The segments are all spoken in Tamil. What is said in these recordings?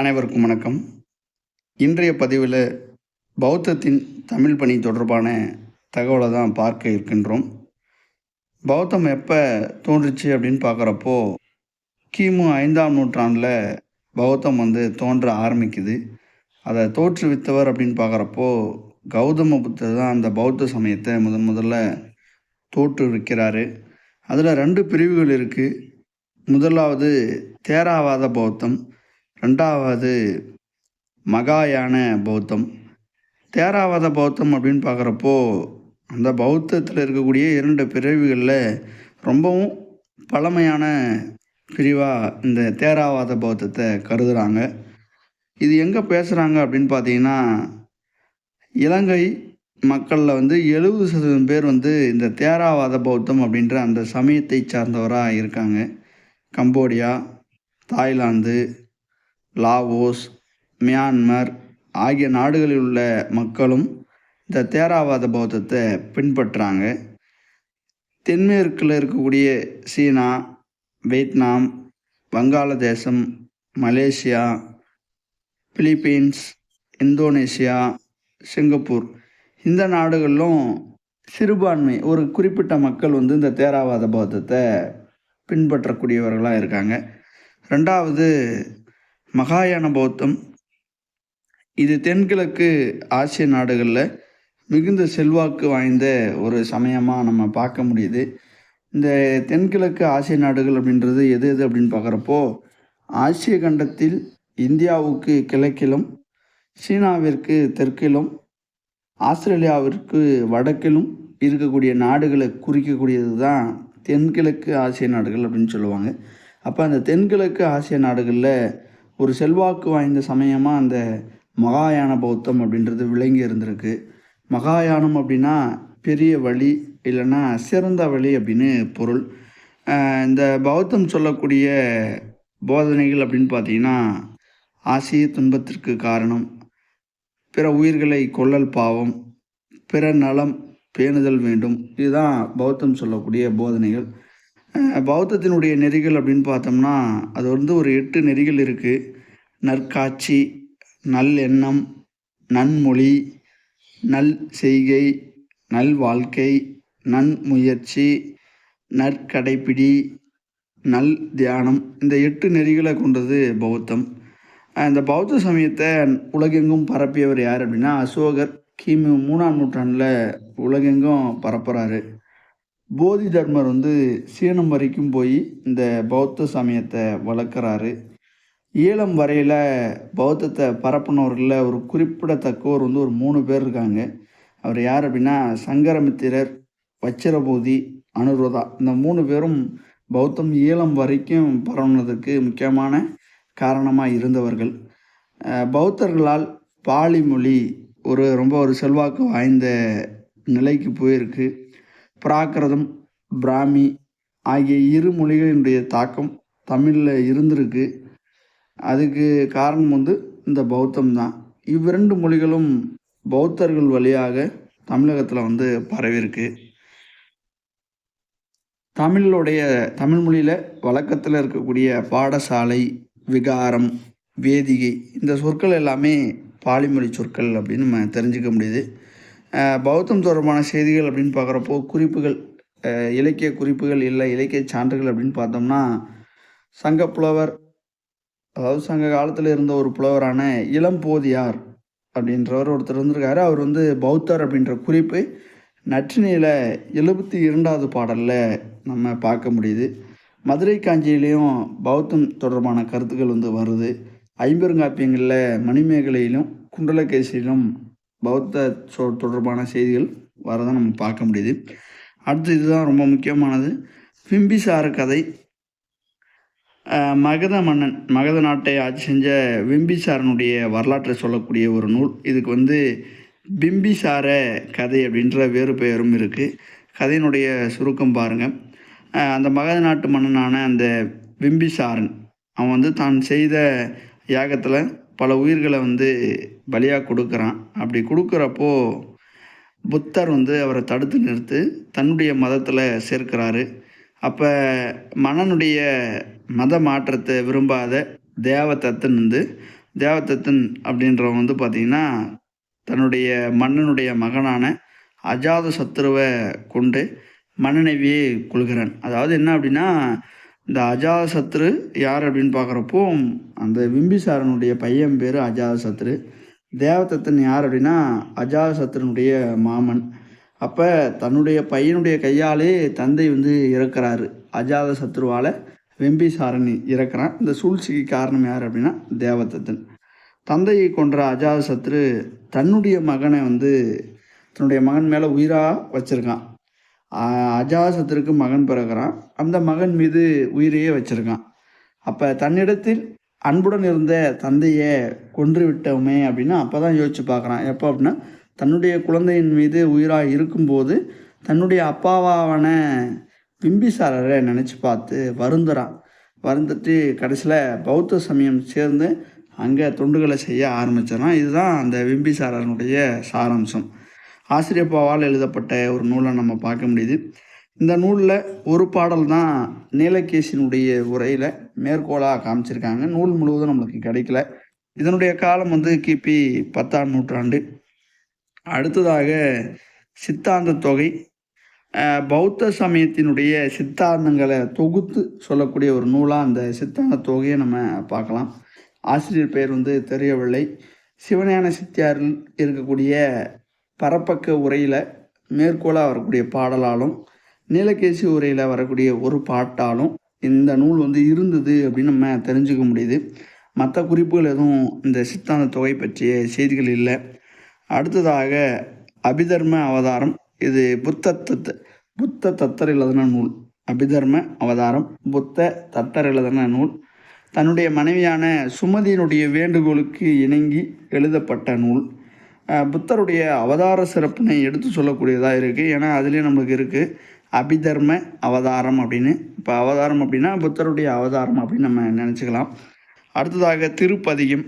அனைவருக்கும் வணக்கம். இன்றைய பதிவில் பௌத்தத்தின் தமிழ் பணி தொடர்பான தகவலை தான் பார்க்க இருக்கின்றோம். பௌத்தம் எப்போ தோன்றுச்சு அப்படின்னு பார்க்குறப்போ கிமு ஐந்தாம் நூற்றாண்டில் பௌத்தம் வந்து தோன்ற ஆரம்பிக்குது. அதை தோற்றுவித்தவர் அப்படின்னு பார்க்குறப்போ கௌதம புத்தர் தான் அந்த பௌத்த சமயத்தை முதன் முதல்ல தோற்றுவிக்கிறாரு. அதில் ரெண்டு பிரிவுகள் இருக்குது முதலாவது தேராவாத பௌத்தம் ரெண்டாவது மகாயான பௌத்தம். தேராவாத பௌத்தம் அப்படின்னு பார்க்குறப்போ அந்த பௌத்தத்தில் இருக்கக்கூடிய இரண்டு பிரிவுகளில் ரொம்பவும் பழமையான பிரிவாக இந்த தேராவாத பௌத்தத்தை கருதுகிறாங்க இது எங்கே பேசுகிறாங்க அப்படின்னு பார்த்தீங்கன்னா இலங்கை மக்களில் வந்து எழுபது சதவீதம் பேர் வந்து இந்த தேராவாத பௌத்தம் அப்படின்ற அந்த சமயத்தை சார்ந்தவராக இருக்காங்க. கம்போடியா தாய்லாந்து லாவோஸ் மியான்மர் ஆகிய நாடுகளில் உள்ள மக்களும் இந்த தேராவாத பௌத்தத்தை பின்பற்றுறாங்க தென்மேற்கில் இருக்கக்கூடிய சீனா வியட்நாம் வங்காளதேசம் மலேசியா பிலிப்பீன்ஸ் இந்தோனேசியா சிங்கப்பூர் இந்த நாடுகளிலும் சிறுபான்மை ஒரு குறிப்பிட்ட மக்கள் வந்து இந்த தேராவாத பௌத்தத்தை பின்பற்றக்கூடியவர்களாக இருக்காங்க. ரெண்டாவது மகாயான பௌத்தம் இது தென்கிழக்கு ஆசிய நாடுகளில் மிகுந்த செல்வாக்கு வாய்ந்த ஒரு சமயமாக நம்ம பார்க்க முடியுது. இந்த தென்கிழக்கு ஆசிய நாடுகள் அப்படின்றது எது எது அப்படின்னு பார்க்குறப்போ ஆசிய கண்டத்தில் இந்தியாவுக்கு கிழக்கிலும் சீனாவிற்கு தெற்கிலும் ஆஸ்திரேலியாவிற்கு வடக்கிலும் இருக்கக்கூடிய நாடுகளை குறிக்கக்கூடியது தான் தென்கிழக்கு ஆசிய நாடுகள் அப்படின்னு சொல்லுவாங்க. அப்போ அந்த தென்கிழக்கு ஆசிய நாடுகளில் ஒரு செல்வாக்கு வாய்ந்த சமயமாக அந்த மகாயான பௌத்தம் அப்படின்றது விளங்கி இருந்திருக்கு. மகாயானம் அப்படின்னா பெரிய வழி இல்லைன்னா சிறந்த வழி அப்படின்னு பொருள். இந்த பௌத்தம் சொல்லக்கூடிய போதனைகள் அப்படின்னு பார்த்தீங்கன்னா ஆசிய துன்பத்திற்கு காரணம் பிற உயிர்களை கொள்ளல் பாவம் பிற நலம் பேணுதல் வேண்டும். இதுதான் பௌத்தம் சொல்லக்கூடிய போதனைகள். பௌத்தத்தினுடைய நெறிகள் அப்படின்னு பார்த்தோம்னா அது வந்து ஒரு எட்டு நெறிகள் இருக்குது நற்காட்சி நல்லெண்ணம் நன்மொழி நல் செய்கை நல் வாழ்க்கை நன்முயற்சி நற்கடைப்பிடி நல் தியானம். இந்த எட்டு நெறிகளை கொண்டது பௌத்தம். இந்த பௌத்த சமயத்தை உலகெங்கும் பரப்பியவர் யார் அப்படின்னா அசோகர். கிமு மூணாம் நூற்றாண்டில் உலகெங்கும் பரப்புகிறாரு போதி தர்மர் வந்து சீனம் வரைக்கும் போய் இந்த பௌத்த சமயத்தை வளர்க்குறாரு. ஈழம் வரையில் பௌத்தத்தை பரப்புனவர்களில் ஒரு குறிப்பிடத்தக்கவர் வந்து ஒரு மூணு பேர் இருக்காங்க. அவர் யார் அப்படின்னா சங்கரமித்திரர் வச்சிரபூதி அனுரோதா. இந்த மூணு பேரும் பௌத்தம் ஈழம் வரைக்கும் பரவுனதுக்கு முக்கியமான காரணமாக இருந்தவர்கள். பௌத்தர்களால் பாலி மொழி ஒரு ரொம்ப ஒரு செல்வாக்கு வாய்ந்த நிலைக்கு போயிருக்கு. பிராகிருதம் பிராமி ஆகிய இரு மொழிகளினுடைய தாக்கம் தமிழில் இருந்திருக்கு. அதுக்கு காரணம் வந்து இந்த பௌத்தம் தான். இவ்விரண்டு மொழிகளும் பௌத்தர்கள் வழியாக தமிழகத்தில் வந்து பரவியிருக்கு. தமிழுடைய தமிழ் மொழியில் வழக்கத்தில் இருக்கக்கூடிய பாடசாலை விகாரம் வேதிகை இந்த சொற்கள் எல்லாமே பாலிமொழி சொற்கள் அப்படின்னு நம்ம தெரிஞ்சுக்க முடியுது. பௌத்தம் தொடர்பான செய்திகள் அப்படின்னு பார்க்குறப்போ குறிப்புகள் இலக்கிய குறிப்புகள் இல்லை இலக்கிய சான்றுகள் அப்படின்னு பார்த்தோம்னா சங்க புலவர் அதாவது சங்க காலத்தில் இருந்த ஒரு புலவரான இளம்போதியார் அப்படின்றவர் ஒருத்தர் இருந்திருக்காரு. அவர் வந்து பௌத்தர் அப்படின்ற குறிப்பு நற்றினியில் எழுபத்தி இரண்டாவது பாடலில் நம்ம பார்க்க முடியுது. மதுரை காஞ்சியிலையும் பௌத்தம் தொடர்பான கருத்துக்கள் வந்து வருது. ஐம்பெருங்காப்பியங்களில் மணிமேகலையிலும் குண்டலகேசியிலும் பௌத்த சொ தொடர்பான செய்திகள் வரதை நம்ம பார்க்க முடியுது. அடுத்து இதுதான் ரொம்ப முக்கியமானது. பிம்பிசார கதை. மகத மன்னன் மகத நாட்டை ஆட்சி செஞ்ச பிம்பிசாரனுடைய வரலாற்றை சொல்லக்கூடிய ஒரு நூல். இதுக்கு வந்து பிம்பிசார கதை அப்படின்ற வேறு பெயரும் இருக்குது கதையினுடைய சுருக்கம் பாருங்கள் அந்த மகத நாட்டு மன்னனான அந்த பிம்பிசாரன் அவன் வந்து தான் செய்த யாகத்தில் பல உயிர்களை வந்து பலியாக கொடுக்குறான். அப்படி கொடுக்குறப்போ புத்தர் வந்து அவரை தடுத்து நிறுத்து தன்னுடைய மதத்தில் சேர்க்கிறாரு. அப்போ மன்னனுடைய மத மாற்றத்தை விரும்பாத தேவதத்தன் வந்து தேவதத்தன் அப்படின்றவன் வந்து பார்த்திங்கன்னா தன்னுடைய மன்னனுடைய மகனான அஜாத சத்ருவை கொண்டு மன்னனைவியே கொள்கிறான் அதாவது என்ன அப்படின்னா இந்த அஜாதசத்ரு யார் அப்படின்னு பார்க்குறப்போ அந்த விம்பிசாரனுடைய பையன் பேர் அஜாதசத்ரு தேவதத்தன் யார் அப்படின்னா அஜாதசத்ருனுடைய மாமன். அப்போ தன்னுடைய பையனுடைய கையாலே தந்தை வந்து இறக்குறாரு. அஜாத சத்ருவால் வெம்பிசாரன் இறக்குறான். இந்த சூழ்ச்சிக்கு காரணம் யார் அப்படின்னா தேவதத்தன். தந்தையை கொன்ற அஜாத சத்ரு தன்னுடைய மகனை வந்து தன்னுடைய மகன் மேலே உயிராக வச்சுருக்கான். அஜாசத்திற்கு மகன் பிறகுறான் அந்த மகன் மீது உயிரையே வச்சிருக்கான். அப்போ தன்னிடத்தில் அன்புடன் இருந்த தந்தையை கொன்று விட்டோமே அப்படின்னு அப்போ தான் யோசிச்சு பார்க்குறான். எப்போ அப்படின்னா தன்னுடைய குழந்தையின் மீது உயிராக இருக்கும்போது தன்னுடைய அப்பாவான பிம்பிசாரரை நினச்சி பார்த்து வருந்துறான். வருந்துட்டு கடைசியில் பௌத்த சமயம் சேர்ந்து அங்கே தொண்டுகளை செய்ய ஆரம்பிச்சிடறான் இதுதான் அந்த விம்பிசாரனுடைய சாராம்சம். ஆசிரியப்பாவால் எழுதப்பட்ட ஒரு நூலை நம்ம பார்க்க முடியுது. இந்த நூலில் ஒரு பாடல் தான் நீலகேசினுடைய உரையில் மேற்கோளாக காமிச்சிருக்காங்க. நூல் முழுவதும் நம்மளுக்கு கிடைக்கல. இதனுடைய காலம் வந்து கிபி பத்தாம் நூற்றாண்டு. அடுத்ததாக சித்தாந்த தொகை. பௌத்த சமயத்தினுடைய சித்தாந்தங்களை தொகுத்து சொல்லக்கூடிய ஒரு நூலாக அந்த சித்தாந்த தொகையை நம்ம பார்க்கலாம். ஆசிரியர் பெயர் வந்து தெரியவில்லை. சிவஞான சித்தியாரில் இருக்கக்கூடிய பரப்பக்க உரையில் மேற்கோளாக வரக்கூடிய பாடலாலும் நீலகேசி உரையில் வரக்கூடிய ஒரு பாட்டாலும் இந்த நூல் வந்து இருந்தது அப்படின்னு நம்ம தெரிஞ்சுக்க முடியுது. மற்ற குறிப்புகள் எதுவும் இந்த சித்தாந்த தொகை பற்றிய செய்திகள் இல்லை. அடுத்ததாக அபிதர்ம அவதாரம். இது புத்த தத்த புத்த தத்தர் எழுதின நூல். அபிதர்ம அவதாரம் புத்த தத்தர் எழுதின நூல். தன்னுடைய மனைவியான சுமதியினுடைய வேண்டுகோளுக்கு இணங்கி எழுதப்பட்ட நூல். புத்தருடைய அவதார சிறப்பினை எடுத்து சொல்லக்கூடியதாக இருக்குது ஏன்னா அதுலேயும் நம்மளுக்கு இருக்குது அபிதர்ம அவதாரம் அப்படின்னு. இப்போ அவதாரம் அப்படின்னா புத்தருடைய அவதாரம் அப்படின்னு நம்ம நினச்சிக்கலாம். அடுத்ததாக திருப்பதியும்.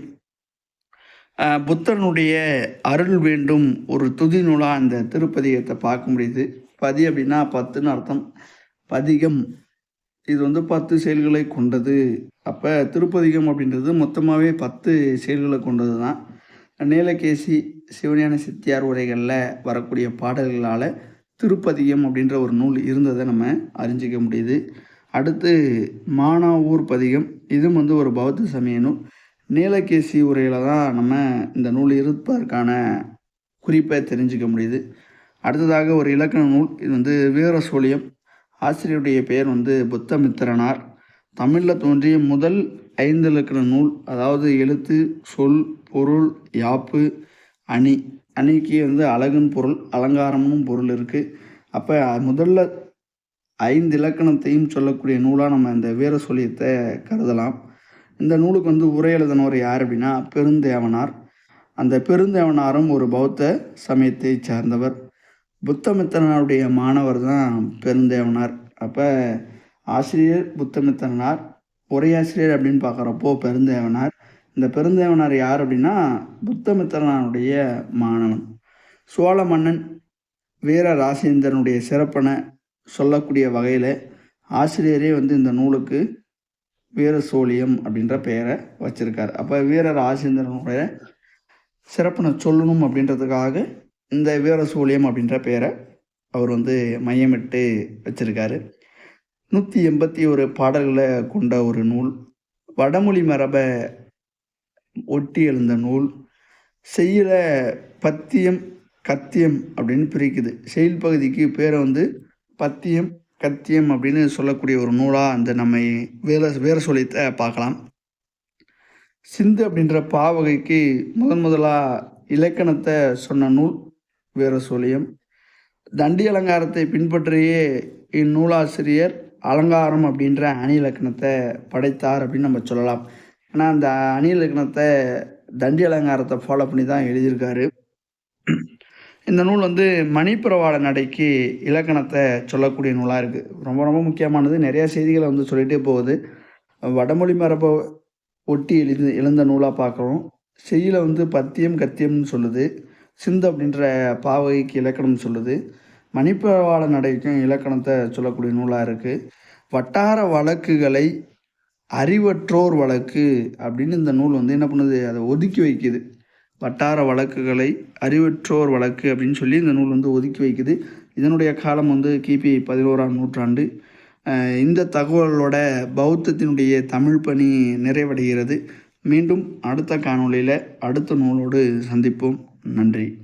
புத்தனுடைய அருள் வேண்டும் ஒரு துதி நூலாக அந்த திருப்பதிகத்தை பார்க்க முடியுது. பதி அப்படின்னா பத்துன்னு அர்த்தம். பதிகம். இது வந்து பத்து செயல்களை கொண்டது. அப்போ திருப்பதிகம் அப்படின்றது மொத்தமாகவே பத்து செயல்களை கொண்டது தான் நீலகேசி சிவஞான சித்தியார் உரைகளில் வரக்கூடிய பாடல்களால் திருப்பதிகம் அப்படின்ற ஒரு நூல் இருந்ததை நம்ம அறிஞ்சிக்க முடியுது. அடுத்து மானாவூர் பதிகம் இதுவும் வந்து ஒரு பௌத்த சமய நூல். நீலகேசி உரையில் தான் நம்ம இந்த நூல் இருப்பதற்கான குறிப்பை தெரிஞ்சுக்க முடியுது. அடுத்ததாக ஒரு இலக்கண நூல் இது வந்து வீர சோழியம் ஆசிரியருடைய பெயர் வந்து புத்தமித்திரனார். தமிழில் தோன்றிய முதல் ஐந்து இலக்கண நூல் அதாவது எழுத்து சொல் பொருள் யாப்பு அணி. அணிக்கு வந்து அழகுன்னு பொருள் அலங்காரமும் பொருள் இருக்குது அப்போ முதல்ல ஐந்து இலக்கணத்தையும் சொல்லக்கூடிய நூலாக நம்ம இந்த வீர சொல்லியத்தை கருதலாம். இந்த நூலுக்கு வந்து உரை எழுதினவர் யார் அப்படின்னா பெருந்தேவனார். அந்த பெருந்தேவனாரும் ஒரு பௌத்த சமயத்தை சார்ந்தவர். புத்தமித்தனாருடைய மாணவர் தான் பெருந்தேவனார். அப்போ ஆசிரியர் புத்தமித்தனார் உரையாசிரியர் அப்படின்னு பார்க்குறப்போ பெருந்தேவனார். இந்த பெருந்தேவனார் யார் அப்படின்னா புத்தமித்திரனுடைய மாணவன். சோழ மன்னன் வீர ராசேந்திரனுடைய சிறப்பனை சொல்லக்கூடிய வகையில் ஆசிரியரே வந்து இந்த நூலுக்கு வீர சோழியம் அப்படின்ற பெயரை வச்சுருக்கார். அப்போ வீர ராசேந்திரனுடைய சிறப்பனை சொல்லணும் அப்படின்றதுக்காக இந்த வீர சோழியம் அப்படின்ற பெயரை அவர் வந்து மையமிட்டு வச்சுருக்காரு. நூற்றி எண்பத்தி ஒரு பாடல்களை கொண்ட ஒரு நூல். வடமொழி மரபை ஒட்டி எழுந்த நூல் செய்யல பத்தியம் கத்தியம் அப்படின்னு பிரிக்குது. செயல் பகுதிக்கு பேரை வந்து பத்தியம் கத்தியம் அப்படின்னு சொல்லக்கூடிய ஒரு நூலாக அந்த நம்ம வேற வேற சொல்லித்த பார்க்கலாம். சிந்து அப்படின்ற பாவகைக்கு முதன் முதலாக இலக்கணத்தை சொன்ன நூல் வேற சொல்லியம். தண்டி அலங்காரத்தை பின்பற்றியே இந்நூலாசிரியர் அலங்காரம் அப்படின்ற அணி இலக்கணத்தை படைத்தார் அப்படின்னு நம்ம சொல்லலாம். ஏன்னா அந்த அணி இலக்கணத்தை தண்டி அலங்காரத்தை ஃபாலோ பண்ணி தான் எழுதியிருக்காரு. இந்த நூல் வந்து மணிப்புறவாட நடைக்கு இலக்கணத்தை சொல்லக்கூடிய நூலாக இருக்குது ரொம்ப ரொம்ப முக்கியமானது. நிறையா செய்திகளை வந்து சொல்லிகிட்டே போகுது. வடமொழி மரபை ஒட்டி எழுதி எழுந்த நூலாக பார்க்குறோம். செய்யில் வந்து பத்தியம் கத்தியம்னு சொல்லுது. சிந்து அப்படின்ற பாவகைக்கு இலக்கணம் சொல்லுது. மணிப்பரவாள நடைக்கும் இலக்கணத்தை சொல்லக்கூடிய நூலாக இருக்குது வட்டார வழக்குகளை அறிவற்றோர் வழக்கு அப்படின்னு இந்த நூல் வந்து என்ன பண்ணுது? அதை ஒதுக்கி வைக்குது. வட்டார வழக்குகளை அறிவற்றோர் வழக்கு அப்படின்னு சொல்லி இந்த நூல் வந்து ஒதுக்கி வைக்குது. இதனுடைய காலம் வந்து கிபி பதினோராம் நூற்றாண்டு. இந்த தகவலோட பௌத்தத்தினுடைய தமிழ் பணி நிறைவடைகிறது. மீண்டும் அடுத்த காணொளியில் அடுத்த நூலோடு சந்திப்போம். நன்றி.